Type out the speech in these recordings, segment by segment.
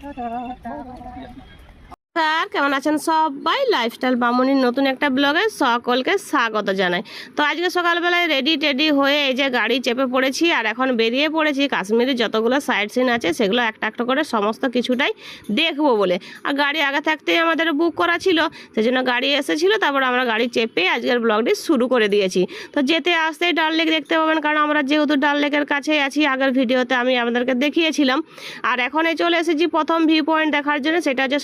Ta-da! Sir, কেমন আছেন সবাই? লাইফস্টাইল বামুনির নতুন একটা ব্লগে সকলকে স্বাগত জানাই। তো আজকে সকালবেলায় রেডি টেডি হয়ে এই যে গাড়ি চেপে পড়েছি আর এখন বেরিয়ে পড়েছি। কাশ্মীরের যতগুলো সাইড সিন আছে, সেগুলো একটা একটা করে সমস্ত কিছুটাই দেখব বলে। আর গাড়ি আগে থাকতেই আমাদের বুক করা ছিল, সেজন্য গাড়ি এসেছিল, তারপর আমরা গাড়ি চেপে আজকের ব্লগটি শুরু করে দিয়েছি। তো যেতে আসতেই ডাল লেক দেখতে পাবেন, কারণ আমরা যেহেতু ডাল লেকের কাছেই আছি, আগের ভিডিওতে আমি আপনাদেরকে দেখিয়েছিলাম। আর এখন চলে এসেছি প্রথম ভিউ পয়েন্ট দেখার জন্য, সেটা হচ্ছে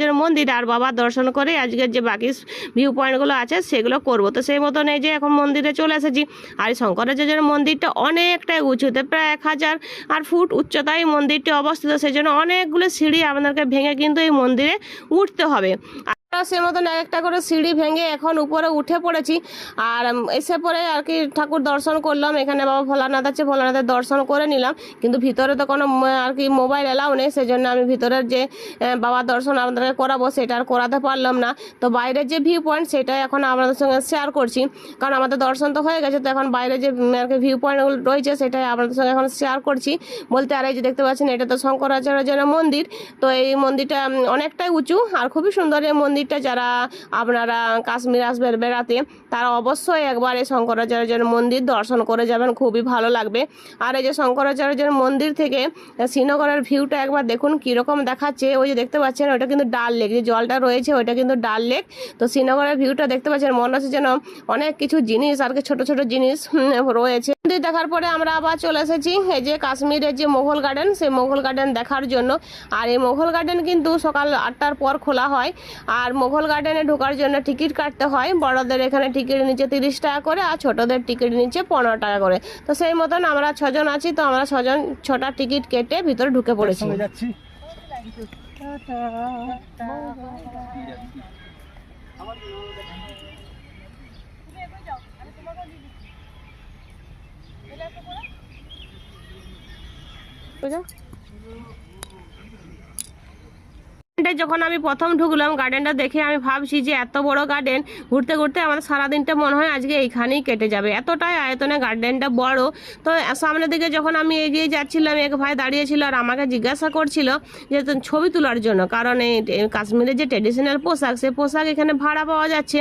শঙ্করাচার্যের মন্দির আর বাবা দর্শন করে আজকের যে বাকি ভিউ পয়েন্টগুলো আছে সেগুলো করব। তো সেই মতন এই যে এখন মন্দিরে চলে এসেছি, আর এই শঙ্করাচার্যের মন্দিরটা অনেকটাই উঁচুতে, প্রায় এক হাজার আর ফুট উচ্চতায় মন্দিরটি অবস্থিত। সেই জন্য অনেকগুলো সিঁড়ি আপনাদেরকে ভেঙে কিন্তু এই মন্দিরে উঠতে হবে। আমরা সে মতন এক একটা করে সিঁড়ি ভেঙে এখন উপরে উঠে পড়েছি। আর এসে পরে আর কি ঠাকুর দর্শন করলাম। এখানে বাবা ভোলানাথ আছে, ভোলানাথের দর্শন করে নিলাম। কিন্তু ভিতরে তো কোনো আর কি মোবাইল এলাও নেই সেই জন্য আমি ভিতরের যে বাবার দর্শন আপনাদেরকে করাবো, সেটা আর করাতে পারলাম না। তো বাইরের যে ভিউ পয়েন্ট সেটাই এখন আপনাদের সঙ্গে শেয়ার করছি। কারণ আমাদের দর্শন তো হয়ে গেছে, তো এখন বাইরে যে আর কি ভিউ পয়েন্টগুলো রয়েছে, সেটাই আপনাদের সঙ্গে এখন শেয়ার করছি। বলতে আর এই যে দেখতে পাচ্ছেন, এটা তো শঙ্করাচার্যের মন্দির। তো এই মন্দিরটা অনেকটাই উঁচু আর খুবই সুন্দর এই মন্দিরটা যারা আপনারা কাশ্মীর আসবেন বেড়াতে, তারা অবশ্যই একবার এই শঙ্করাচার্যের মন্দির দর্শন করে যাবেন, খুবই ভালো লাগবে। আর এই যে শঙ্করাচার্যের মন্দির থেকে শ্রীনগরের ভিউটা একবার দেখুন, কীরকম দেখাচ্ছে। ওই যে দেখতে পাচ্ছেন, ওটা কিন্তু ডাল লেক, যে জলটা রয়েছে ওইটা কিন্তু ডাল লেক। তো শ্রীনগরের ভিউটা দেখতে পাচ্ছেন, মনে হচ্ছে যেন অনেক কিছু জিনিস, আর কি ছোটো ছোটো জিনিস রয়েছে। মন্দির দেখার পরে আমরা আবার চলে এসেছি, এই যে কাশ্মীরের যে মোঘল গার্ডেন, সেই মোঘল গার্ডেন দেখার জন্য। আর এই মোঘল গার্ডেন কিন্তু সকাল আটটার পর খোলা হয়। আর মোগল গার্ডেনে ঢোকার জন্য টিকিট কাটতে হয়। বড়দের এখানে টিকিট নিচে তিরিশ টাকা করে আর ছোটদের টিকিট নিচে পনেরো টাকা করে। তো সেই মতন আমরা ছজন আছি তো আমরা ছজন ছটা টিকিট কেটে ভিতরে ঢুকে পড়েছি। বুঝো? গার্ডেনটা যখন আমি প্রথম ঢুকলাম, গার্ডেনটা দেখে আমি ভাবছি যে এত বড় গার্ডেন, ঘুরতে ঘুরতে আমাদের সারাদিনটা মনে হয় আজকে এইখানেই কেটে যাবে। এতটাই আয়তনে গার্ডেনটা বড়। তো সামনের দিকে যখন আমি এগিয়ে যাচ্ছিলাম, এক ভাই দাঁড়িয়েছিল আর আমাকে জিজ্ঞাসা করছিল যে ছবি তোলার জন্য। কারণ এই কাশ্মীরের যে ট্রেডিশনাল পোশাক, সেই পোশাক এখানে ভাড়া পাওয়া যাচ্ছে।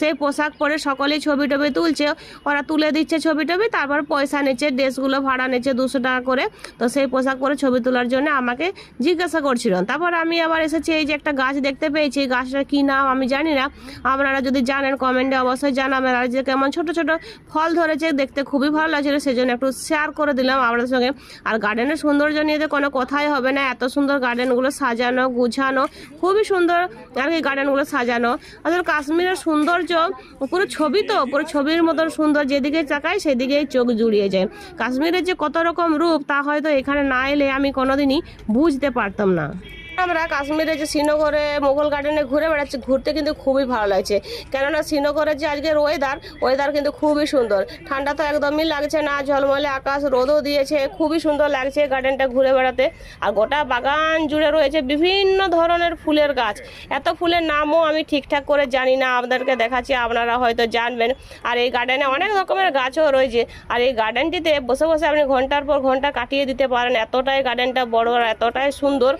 সেই পোশাক পরে সকলেই ছবি টবি তুলছে। ওরা তুলে দিচ্ছে ছবি টবি, তারপর পয়সা নিচ্ছে, ড্রেসগুলো ভাড়া নিচ্ছে দুশো টাকা করে। তো সেই পোশাক পরে ছবি তোলার জন্য আমাকে জিজ্ঞাসা করছিল। তারপর আমি আবার এসেছি এই যে একটা গাছ দেখতে পেয়েছি, এই গাছটার কী নাম আমি জানি না। আপনারা যদি জানেন, কমেন্টে অবশ্যই জানাবেন। আর যে কেমন ছোট ছোট ফল ধরেছে, দেখতে খুবই ভালো লাগছিল সেই জন্য একটু শেয়ার করে দিলাম আপনাদের সঙ্গে। আর গার্ডেনের সৌন্দর্য নিয়ে তো কোনো কথাই হবে না, এত সুন্দর গার্ডেনগুলো সাজানো, গুছানো, খুবই সুন্দর আর কি গার্ডেনগুলো সাজানো। আসলে কাশ্মীরের সৌন্দর্য, পুরো ছবি তো, পুরো ছবির মতন সুন্দর, যেদিকে তাকাই সেদিকেই চোখ জুড়িয়ে যায়। কাশ্মীরের যে কত রকম রূপ, তা হয়তো এখানে না এলে আমি কোনোদিনই বুঝতে পারতাম না। আমরা কাশ্মীরে যে শ্রীনগরে মোগল গার্ডেনে ঘুরে বেড়াচ্ছি, ঘুরতে কিন্তু খুবই ভালো লাগছে। কেননা শ্রীনগরের যে আজকের ওয়েদার ওয়েদার কিন্তু খুবই সুন্দর। ঠান্ডা তো একদমই লাগছে না, ঝলমলে আকাশ, রোদও দিয়েছে, খুবই সুন্দর লাগছে গার্ডেনটা ঘুরে বেড়াতে। আর গোটা বাগান জুড়ে রয়েছে বিভিন্ন ধরনের ফুলের গাছ। এত ফুলের নামও আমি ঠিকঠাক করে জানি না, আপনাদেরকে দেখাচ্ছি, আপনারা হয়তো জানবেন। আর এই গার্ডেনে অনেক রকমের গাছও রয়েছে। আর এই গার্ডেনটিতে বসে বসে আপনি ঘণ্টার পর ঘণ্টা কাটিয়ে দিতে পারেন, এতটাই গার্ডেনটা বড় আর এতটাই সুন্দর।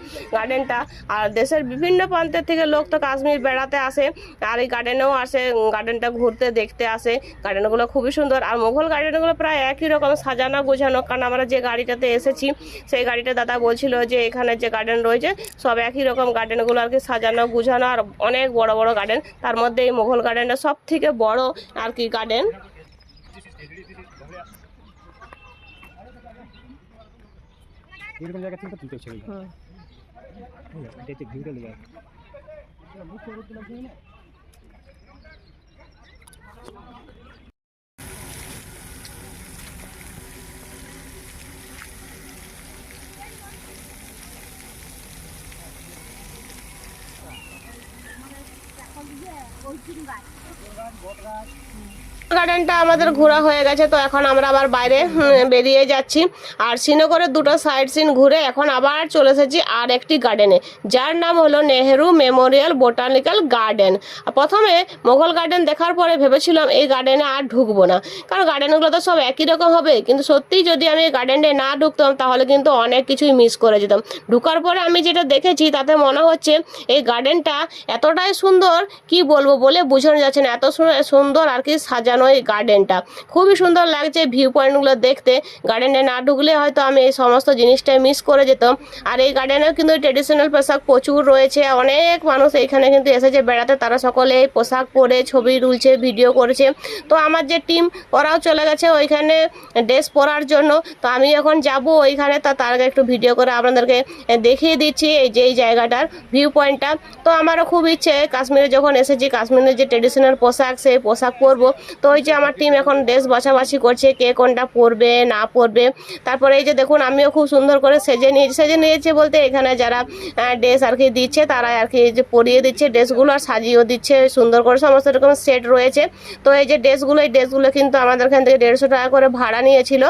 গার্ডেনটা। আর দেশের বিভিন্ন প্রান্তের থেকে লোক তো কাশ্মীর বেড়াতে আসে আর এই গার্ডেনেও আসে গার্ডেনটা ঘুরতে দেখতে আসে। গার্ডেনগুলো খুবই সুন্দর। আর মোঘল গার্ডেনগুলো প্রায় একই রকম সাজানো গোছানো। কারণ আমরা যে গাড়িটাতে এসেছি সেই গাড়িটা দাদা বলছিল যে এখানে যে গার্ডেন রয়েছে সব একই রকম গার্ডেনগুলো আর কি সাজানো গুছানো আর অনেক বড় বড় গার্ডেন। তার মধ্যে এই মোঘল গার্ডেনটা সব থেকে বড় আর কি গার্ডেন। এরকম জায়গা থেকে তুলতে అంటే గిరికలు కాదు Hãy subscribe cho kênh Ghiền Mì Gõ Để không bỏ lỡ những video hấp dẫn গার্ডেনটা আমাদের ঘোরা হয়ে গেছে, তো এখন আমরা আবার বাইরে বেরিয়ে যাচ্ছি। আর শ্রীনগরের দুটো সাইড সিন ঘুরে এখন আবার চলে এসেছি আর একটি গার্ডেনে যার নাম হলো নেহেরু মেমোরিয়াল বোটানিক্যাল গার্ডেন। প্রথমে মোগল গার্ডেন দেখার পরে ভেবেছিলাম এই গার্ডেনে আর ঢুকবো না, কারণ গার্ডেনগুলো তো সব একই রকম হবে, কিন্তু সত্যিই যদি আমি এই গার্ডেনে না ঢুকতাম, তাহলে কিন্তু অনেক কিছুই মিস করে যেতাম। ঢুকার পরে আমি যেটা দেখেছি, তাতে মনে হচ্ছে এই গার্ডেনটা এতটাই সুন্দর, কি বলব বলে বোঝানো যাচ্ছে না, এত সুন্দর আর কি সাজানো এই গার্ডেনটা খুবই সুন্দর লাগছে ভিউ পয়েন্টগুলো দেখতে। গার্ডেনে না ঢুকলে হয়তো আমি এই সমস্ত জিনিসটাই মিস করে যেতাম। আর এই গার্ডেনেও কিন্তু ট্রেডিশনাল পোশাক প্রচুর রয়েছে। অনেক মানুষ এইখানে কিন্তু এসেছে বেড়াতে। তারা সকলে এই পোশাক পরে ছবি তুলছে ভিডিও করেছে। তো আমার যে টিম ওরাও চলে গেছে ওইখানে ড্রেস পরার জন্য। তো আমি এখন যাব ওইখানে। তা তার আগে একটু ভিডিও করে আপনাদেরকে দেখিয়ে দিচ্ছি এই যে এই জায়গাটার ভিউ পয়েন্টটা তো আমারও খুব ইচ্ছে, কাশ্মীরে যখন এসেছি, কাশ্মীরের যে ট্রেডিশনাল পোশাক, সেই পোশাক পরবো। তো ওই যে আমার টিম এখন ড্রেস বাছাবাছি করছে কে কোনটা পরবে না পরবে তারপরে এই যে দেখুন, আমিও খুব সুন্দর করে সেজে নিয়েছি। সেজে নিয়েছে বলতে এখানে যারা ড্রেস আর কি দিচ্ছে তারা আর কি যে পরিয়ে দিচ্ছে ড্রেসগুলো আর সাজিয়েও দিচ্ছে। সুন্দর করে সমস্ত রকম সেট রয়েছে। তো এই যে ড্রেসগুলো এই ড্রেসগুলো কিন্তু আমাদের এখান থেকে দেড়শো টাকা করে ভাড়া নিয়েছিল।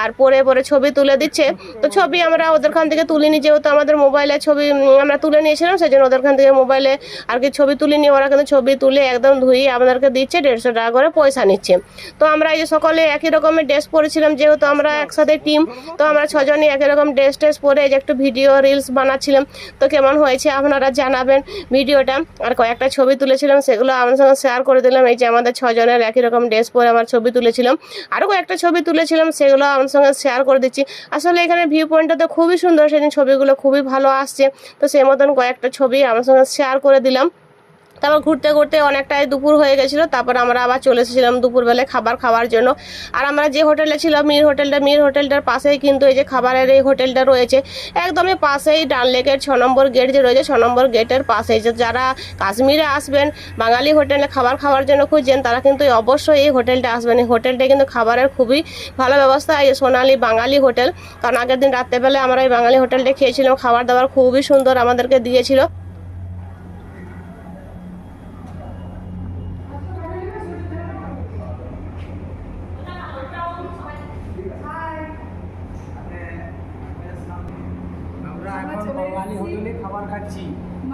আর পরে পরে ছবি তুলে দিচ্ছে। তো ছবি আমরা ওদের খান থেকে তুলিনি, যেহেতু আমাদের মোবাইলে ছবি আমরা তুলে নিয়েছিলাম সেই জন্য ওদের খান থেকে মোবাইলে আর কি ছবি তুলে নিয়ে ওরা কিন্তু ছবি তুলে একদম ধুয়ে আমাদেরকে দিচ্ছে, দেড়শো টাকা করে পয়সা নিচ্ছে। তো আমরা এই যে সকলে একই রকমের ড্রেস পরেছিলাম, যেহেতু আমরা একসাথে টিম তো আমরা ছজনই একই রকম ড্রেস ট্রেস পরে যে একটু ভিডিও রিলস বানাচ্ছিলাম। তো কেমন হয়েছে আপনারা জানাবেন ভিডিওটা। আর কয়েকটা ছবি তুলেছিলাম, সেগুলো আমার সঙ্গে শেয়ার করে দিলাম। এই যে আমাদের ছজনের একই রকম ড্রেস পরে আমার ছবি তুলেছিলাম। আরও কয়েকটা ছবি তুলেছিলাম, সেগুলো আমার সঙ্গে শেয়ার করে দিচ্ছি। আসলে এখানে ভিউ পয়েন্টটা তো খুবই সুন্দর, সেদিন ছবিগুলো খুবই ভালো আসছে। তো সেই মতন কয়েকটা ছবি আমার সঙ্গে শেয়ার করে দিলাম। তারপর ঘুরতে ঘুরতে অনেকটাই দুপুর হয়ে গেছিল, তারপর আমরা আবার চলে এসেছিলাম দুপুরবেলায় খাবার খাওয়ার জন্য। আর আমরা যে হোটেলে ছিলাম, মির হোটেলটা, মির হোটেলটার পাশেই কিন্তু এই যে খাবারের এই হোটেলটা রয়েছে, একদমই পাশেই ডান লেকের ছ নম্বর গেট যে রয়েছে, ছ নম্বর গেটের পাশেই। যে যারা কাশ্মীরে আসবেন, বাঙালি হোটেলে খাবার খাওয়ার জন্য খুঁজছেন, তারা কিন্তু অবশ্যই এই হোটেলটা আসবেন। এই হোটেলটা কিন্তু খাবারের খুবই ভালো ব্যবস্থা, এই সোনালি বাঙালি হোটেল। কারণ আগের দিন রাত্রেবেলা আমরা এই বাঙালি হোটেলটা খেয়েছিলাম, খাবার দাবার খুবই সুন্দর আমাদেরকে দিয়েছিল আমরা এখন বাঙালি হোটেলে খাবার খাচ্ছি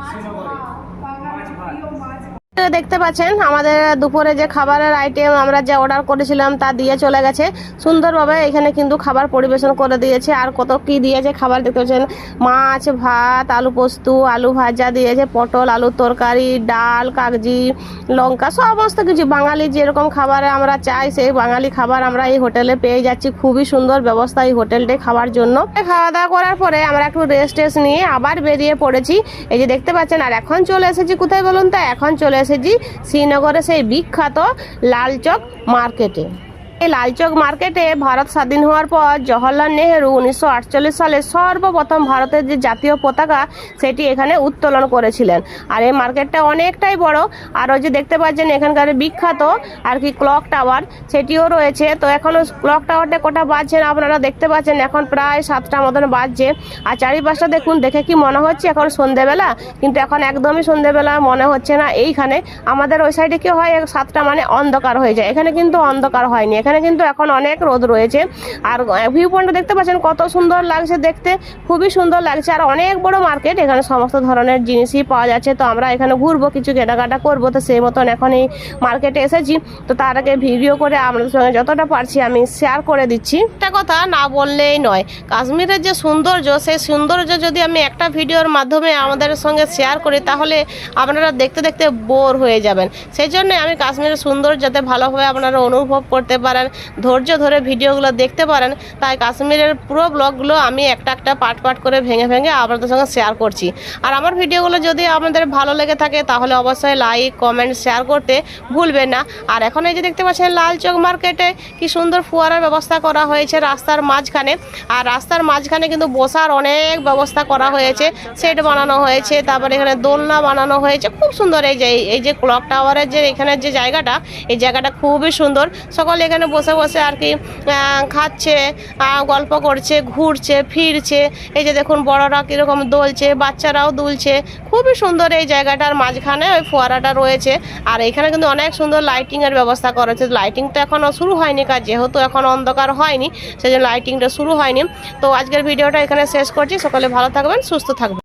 শ্রীনগরে মাছ ভাত দেখতে পাচ্ছেন, আমাদের দুপুরে যে খাবারের আইটেম আমরা যে অর্ডার করেছিলাম তা দিয়ে চলে গেছে। সুন্দরভাবে এখানে কিন্তু খাবার পরিবেশন করে দিয়েছে। আর কত কি দিয়েছে খাবার দেখতে পাচ্ছেন? মাছ, ভাত, আলু পোস্ত, আলু ভাজা দিয়েছে, পটল, আলুর তরকারি, ডাল, কাগজি, লঙ্কা, সমস্ত কিছু। বাঙালি যেরকম খাবার আমরা চাই, সেই বাঙালি খাবার আমরা এই হোটেলে পেয়ে যাচ্ছি। খুবই সুন্দর ব্যবস্থা এই হোটেলটায় খাওয়ার জন্য। খাওয়া দাওয়া করার পরে আমরা একটু রেস্ট টেস্ট নিয়ে আবার বেরিয়ে পড়েছি। এই যে দেখতে পাচ্ছেন, আর এখন চলে এসেছি। কোথায় বলুন তো? এখন চলে এসেছি শ্রীনগরে সেই বিখ্যাত লালচক মার্কেটে। লালচক মার্কেটে ভারত স্বাধীন হওয়ার পর জওহরলাল নেহেরু উনিশশো সালে সর্বপ্রথম ভারতের যে জাতীয় পতাকা, সেটি এখানে উত্তোলন করেছিলেন। আর এই মার্কেটটা অনেকটাই বড়। আর ওই যে দেখতে পাচ্ছেন, এখানকার বিখ্যাত আর কি ক্লক টাওয়ার, সেটিও রয়েছে। তো এখনও ক্লক টাওয়ারটা কটা বাজছে না আপনারা দেখতে পাচ্ছেন, এখন প্রায় সাতটা মতন বাজছে। আর চারিপাশটা দেখুন, দেখে কি মনে হচ্ছে এখন সন্ধেবেলা? কিন্তু এখন একদমই সন্ধেবেলা, মনে হচ্ছে না। এইখানে আমাদের ওই সাইডে কি হয়, সাতটা মানে অন্ধকার হয়ে যায়। এখানে কিন্তু অন্ধকার হয়নি। এখানে কিন্তু এখন অনেক রোদ রয়েছে। আর ভিউ পয়েন্টটা দেখতে পাচ্ছেন, কত সুন্দর লাগছে দেখতে, খুবই সুন্দর লাগছে। আর অনেক বড় মার্কেট এখানে সমস্ত ধরনের জিনিসই পাওয়া যাচ্ছে। তো আমরা এখানে ঘুরবো, কিছু কেনাকাটা করব। তো সেই মতন এখন এই মার্কেটে এসেছি। তো তার আগে ভিডিও করে আপনাদের সঙ্গে যতটা পারছি আমি শেয়ার করে দিচ্ছি। একটা কথা না বললেই নয়, কাশ্মীরের যে সৌন্দর্য, সেই সৌন্দর্য যদি আমি একটা ভিডিওর মাধ্যমে আমাদের সঙ্গে শেয়ার করি, তাহলে আপনারা দেখতে দেখতে বোর হয়ে যাবেন। সেই জন্য আমি কাশ্মীরের সৌন্দর্য যাতে ভালোভাবে আপনারা অনুভব করতে পারেন। ধৈর্য ধরে ভিডিওগুলো দেখতে পারেন। তাই কাশ্মীরের পুরো ব্লগগুলো আমি একটা একটা পার্ট পার্ট করে ভেঙে ভেঙে আপনাদের সঙ্গে শেয়ার করছি। আর আমার ভিডিওগুলো যদি আপনাদের ভালো লেগে থাকে, তাহলে অবশ্যই লাইক কমেন্ট শেয়ার করতে ভুলবেন না। আর এখন এই যে দেখতে পাচ্ছেন লাল চক মার্কেটে কি সুন্দর ফুয়ারার ব্যবস্থা করা হয়েছে রাস্তার মাঝখানে। আর রাস্তার মাঝখানে কিন্তু বসার অনেক ব্যবস্থা করা হয়েছে। সেট বানানো হয়েছে, তারপরে এখানে দোলনা বানানো হয়েছে। খুব সুন্দর এই যে এই যে ক্লক টাওয়ারের যে, এখানের যে জায়গাটা, এই জায়গাটা খুবই সুন্দর। সকলে এখানে বসে বসে আর কি খাচ্ছে গল্প করছে, ঘুরছে, ফিরছে। এই যে দেখুন বড়রা কীরকম দোলছে, বাচ্চারাও দুলছে। খুবই সুন্দর এই জায়গাটার মাঝখানে ওই ফোয়ারাটা রয়েছে। আর এখানে কিন্তু অনেক সুন্দর লাইটিংয়ের ব্যবস্থা করা লাইটিংটা এখনও শুরু হয়নি কাজ, যেহেতু এখন অন্ধকার হয়নি সেই জন্য লাইটিংটা শুরু হয়নি। তো আজকের ভিডিওটা এখানে শেষ করছি। সকলে ভালো থাকবেন, সুস্থ থাকবেন।